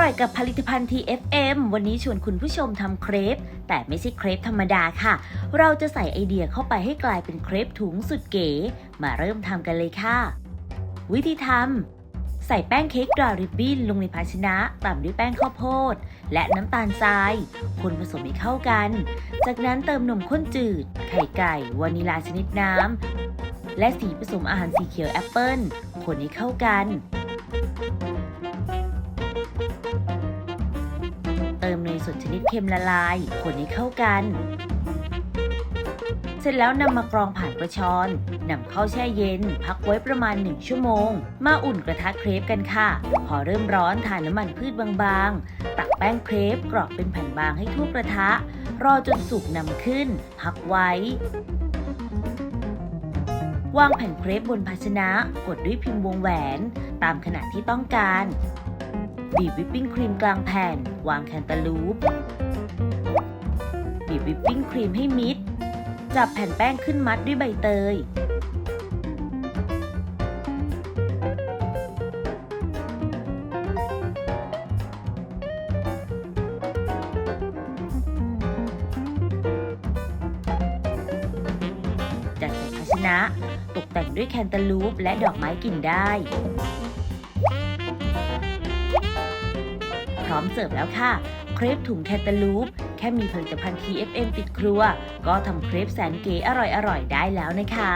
ร่อยกับผลิตภัณฑ์ TFM วันนี้ชวนคุณผู้ชมทำเครป แต่ไม่ใช่เครปธรรมดาค่ะ เราจะใส่ไอเดียเข้าไปให้กลายเป็นเครปถุงสุดเก๋ มาเริ่มทำกันเลยค่ะ วิธีทำใส่แป้งเค้กดราริบบิ้นลงในภาชนะตามด้วยแป้งข้าวโพด และน้ำตาลทราย คนผสมให้เข้ากัน จากนั้นเติมนมข้นจืด ไข่ไก่ วานิลาชนิดน้ำและสีผสมอาหารสีเขียวแอปเปิ้ลคนให้เข้ากัน เติมเนยสดชนิดเค็มละลาย คนให้เข้ากัน เสร็จแล้วนำมากรองผ่านกระชอนนำเข้าแช่เย็น พักไว้ประมาณ 1 ชั่วโมง มาอุ่นกระทะเครปกันค่ะ พอเริ่มร้อนทานน้ำมันพืชบางๆ ตักแป้งเครปกรอกเป็นแผ่นบางให้ทั่วกระทะ รอจนสุกนำขึ้น พักไว้วางแผ่นเครปบนภาชนะ กดด้วยพิมพ์วงแหวน ตามขนาดที่ต้องการ บีบวิปปิ้งครีมกลางแผ่น วางแคนตาลูป บีบวิปปิ้งครีมให้มิด จับแผ่นแป้งขึ้นมัดด้วยใบเตย จัดใส่ภาชนะ ตกแต่งด้วยแคนตาลูปและดอกไม้กลิ่นได้ ร้อมเสิร์ฟแล้วค่ะ เครปถุงแคนตาลูป แค่มีผลิตภัณฑ์ TFM ติดครัว ก็ทำเครปแสนเก๋อร่อยๆ ได้แล้วนะคะ